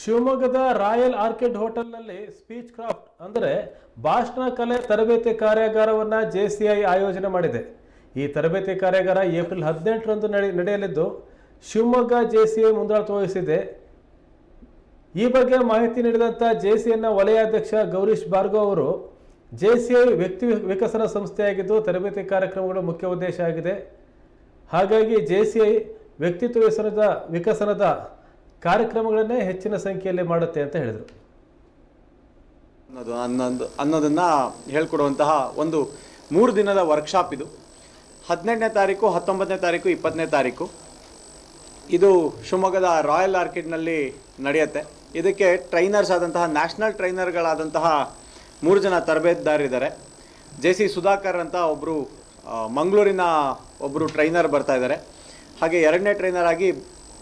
ಶಿವಮೊಗ್ಗದ royal orchid ಹೋಟೆಲ್ನಲ್ಲಿ speech craft ಅಂದರೆ ಭಾಷಣ ಕಲೆ ತರಬೇತಿ ಕಾರ್ಯಾಗಾರವನ್ನು ಜೆ ಸಿ ಐ ಆಯೋಜನೆ ಮಾಡಿದೆ. ಈ ತರಬೇತಿ ಕಾರ್ಯಾಗಾರ ಏಪ್ರಿಲ್ ಹದಿನೆಂಟರಂದು ನಡೆ, ನಡೆಯಲಿದ್ದು ಶಿವಮೊಗ್ಗ ಜೆ ಸಿ ಐ ಮುಂದಾಳತ್ವ ವಹಿಸಿದೆ. ಈ ಬಗ್ಗೆ ಮಾಹಿತಿ ನೀಡಿದಂಥ ಜೆ ಸಿ ಐನ ವಲಯಾಧ್ಯಕ್ಷ ಗೌರೀಶ್ ಭಾರ್ಗವ್ ಅವರು, ಜೆ ಸಿ ಐ ವ್ಯಕ್ತಿ ವಿಕಸನ ಸಂಸ್ಥೆಯಾಗಿದ್ದು ತರಬೇತಿ ಕಾರ್ಯಕ್ರಮಗಳು ಮುಖ್ಯ ಉದ್ದೇಶ ಆಗಿದೆ. ಹಾಗಾಗಿ ಜೆ ಸಿ ಐ ವ್ಯಕ್ತಿತ್ವ ವಿಕಸನದ ಕಾರ್ಯಕ್ರಮಗಳನ್ನೇ ಹೆಚ್ಚಿನ ಸಂಖ್ಯೆಯಲ್ಲಿ ಮಾಡುತ್ತೆ ಅಂತ ಹೇಳಿದರು. ಅನ್ನೋದು ಅನ್ನೋದು ಅನ್ನೋದನ್ನು ಹೇಳ್ಕೊಡುವಂತಹ ಒಂದು ಮೂರು ದಿನದ ವರ್ಕ್ಶಾಪ್ ಇದು. ಹದಿನೆಂಟನೇ ತಾರೀಕು, ಹತ್ತೊಂಬತ್ತನೇ ತಾರೀಕು, ಇಪ್ಪತ್ತನೇ ತಾರೀಕು. ಇದು ಶಿವಮೊಗ್ಗದ ರಾಯಲ್ ಆರ್ಕಿಡ್ನಲ್ಲಿ ನಡೆಯುತ್ತೆ. ಇದಕ್ಕೆ ಟ್ರೈನರ್ಸ್ ಆದಂತಹ ನ್ಯಾಷನಲ್ ಟ್ರೈನರ್ಗಳಾದಂತಹ ಮೂರು ಜನ ತರಬೇತುದಾರಿದ್ದಾರೆ ಜೆ ಸಿ ಸುಧಾಕರ್ ಅಂತ ಒಬ್ಬರು ಮಂಗಳೂರಿನ ಒಬ್ಬರು ಟ್ರೈನರ್ ಬರ್ತಾ ಇದ್ದಾರೆ. ಹಾಗೆ ಎರಡನೇ ಟ್ರೈನರ್ ಆಗಿ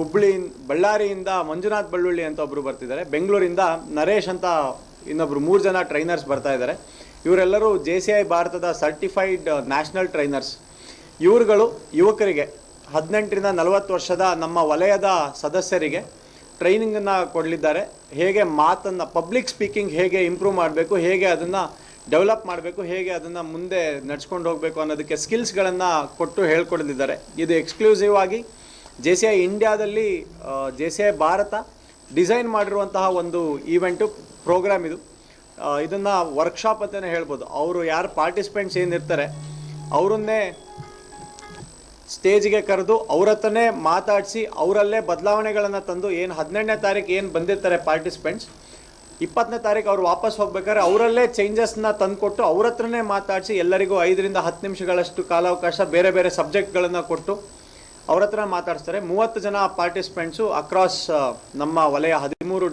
ಹುಬ್ಬಳ್ಳಿ ಬಳ್ಳಾರಿಯಿಂದ ಮಂಜುನಾಥ್ ಬಳ್ಳುಳ್ಳಿ ಅಂತ ಒಬ್ಬರು ಬರ್ತಿದ್ದಾರೆ. ಬೆಂಗಳೂರಿಂದ ನರೇಶ್ ಅಂತ ಇನ್ನೊಬ್ರು ಮೂರು ಜನ ಟ್ರೈನರ್ಸ್ ಬರ್ತಾ ಇದ್ದಾರೆ. ಇವರೆಲ್ಲರೂ ಜೆ ಸಿ ಐ ಭಾರತದ ಸರ್ಟಿಫೈಡ್ ನ್ಯಾಷನಲ್ ಟ್ರೈನರ್ಸ್ ಇವರುಗಳು ಯುವಕರಿಗೆ ಹದಿನೆಂಟರಿಂದ ನಲವತ್ತು ವರ್ಷದ ನಮ್ಮ ವಲಯದ ಸದಸ್ಯರಿಗೆ ಟ್ರೈನಿಂಗನ್ನು ಕೊಡಲಿದ್ದಾರೆ. ಹೇಗೆ ಮಾತನ್ನು ಪಬ್ಲಿಕ್ ಸ್ಪೀಕಿಂಗ್ ಹೇಗೆ ಇಂಪ್ರೂವ್ ಮಾಡಬೇಕು, ಹೇಗೆ ಅದನ್ನು ಡೆವಲಪ್ ಮಾಡಬೇಕು, ಹೇಗೆ ಅದನ್ನು ಮುಂದೆ ನಡ್ಸ್ಕೊಂಡು ಹೋಗಬೇಕು ಅನ್ನೋದಕ್ಕೆ ಸ್ಕಿಲ್ಸ್ಗಳನ್ನು ಕೊಟ್ಟು ಹೇಳ್ಕೊಡಲಿದ್ದಾರೆ. ಇದು ಎಕ್ಸ್ಕ್ಲೂಸಿವ್ ಆಗಿ ಜೆ ಸಿ ಐ ಇಂಡಿಯಾದಲ್ಲಿ J C I Bharat design ಮಾಡಿರುವಂತಹ ಒಂದು ಈವೆಂಟು, ಪ್ರೋಗ್ರಾಮ್ ಇದು. ಇದನ್ನು ವರ್ಕ್ಶಾಪ್ ಅಂತಲೇ ಹೇಳ್ಬೋದು. ಅವರು ಯಾರು ಪಾರ್ಟಿಸಿಪೆಂಟ್ಸ್ ಏನಿರ್ತಾರೆ, ಅವರನ್ನೇ ಸ್ಟೇಜ್ಗೆ ಕರೆದು ಅವ್ರ ಹತ್ರನೇ ಮಾತಾಡಿಸಿ ಅವರಲ್ಲೇ ಬದಲಾವಣೆಗಳನ್ನು ತಂದು ಏನು ಹದಿನೆಂಟನೇ ತಾರೀಕು ಏನು ಬಂದಿರ್ತಾರೆ ಪಾರ್ಟಿಸಿಪೆಂಟ್ಸ್, ಇಪ್ಪತ್ತನೇ ತಾರೀಕು ಅವ್ರು ವಾಪಸ್ ಹೋಗ್ಬೇಕಾದ್ರೆ ಅವರಲ್ಲೇ ಚೇಂಜಸ್ನ ತಂದುಕೊಟ್ಟು ಅವ್ರ ಹತ್ರನೇ ಮಾತಾಡಿಸಿ ಎಲ್ಲರಿಗೂ ಐದರಿಂದ ಹತ್ತು ನಿಮಿಷಗಳಷ್ಟು ಕಾಲಾವಕಾಶ ಬೇರೆ ಬೇರೆ ಸಬ್ಜೆಕ್ಟ್ಗಳನ್ನು ಕೊಟ್ಟು ಅವ್ರ ಹತ್ರ ಮಾತಾಡಿಸ್ತಾರೆ. ಮೂವತ್ತು ಜನ ಪಾರ್ಟಿಸಿಪೆಂಟ್ಸು ಅಕ್ರಾಸ್ ನಮ್ಮ ವಲಯ ಹದಿಮೂರು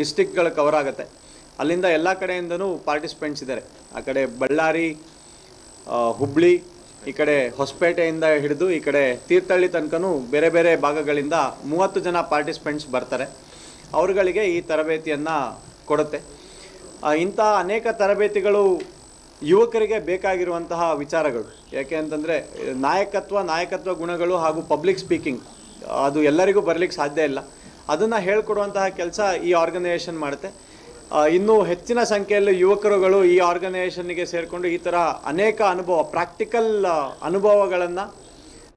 ಡಿಸ್ಟಿಕ್ಗಳು ಕವರ್ ಆಗುತ್ತೆ. ಅಲ್ಲಿಂದ ಎಲ್ಲ ಕಡೆಯಿಂದನೂ ಪಾರ್ಟಿಸಿಪೆಂಟ್ಸ್ ಇದ್ದಾರೆ ಆ ಕಡೆ ಬಳ್ಳಾರಿ ಹುಬ್ಳಿ, ಈ ಕಡೆ ಹೊಸಪೇಟೆಯಿಂದ ಹಿಡಿದು ಈ ಕಡೆ ತೀರ್ಥಹಳ್ಳಿ ತನಕನೂ ಬೇರೆ ಬೇರೆ ಭಾಗಗಳಿಂದ ಮೂವತ್ತು ಜನ ಪಾರ್ಟಿಸಿಪೆಂಟ್ಸ್ ಬರ್ತಾರೆ. ಅವರುಗಳಿಗೆ ಈ ತರಬೇತಿಯನ್ನು ಕೊಡುತ್ತೆ. ಇಂಥ ಅನೇಕ ತರಬೇತಿಗಳು ಯುವಕರಿಗೆ ಬೇಕಾಗಿರುವಂತಹ ವಿಚಾರಗಳು. ಯಾಕೆ ಅಂತಂದರೆ, ನಾಯಕತ್ವ ನಾಯಕತ್ವ ಗುಣಗಳು ಹಾಗೂ ಪಬ್ಲಿಕ್ ಸ್ಪೀಕಿಂಗ್ ಅದು ಎಲ್ಲರಿಗೂ ಬರಲಿಕ್ಕೆ ಸಾಧ್ಯ ಇಲ್ಲ. ಅದನ್ನು ಹೇಳ್ಕೊಡುವಂತಹ ಕೆಲಸ ಈ ಆರ್ಗನೈಸೇಷನ್ ಮಾಡುತ್ತೆ. ಇನ್ನೂ ಹೆಚ್ಚಿನ ಸಂಖ್ಯೆಯಲ್ಲಿ ಯುವಕರುಗಳು ಈ ಆರ್ಗನೈಸೇಷನ್ಗೆ ಸೇರಿಕೊಂಡು ಈ ಥರ ಅನೇಕ ಅನುಭವ ಪ್ರಾಕ್ಟಿಕಲ್ ಅನುಭವಗಳನ್ನು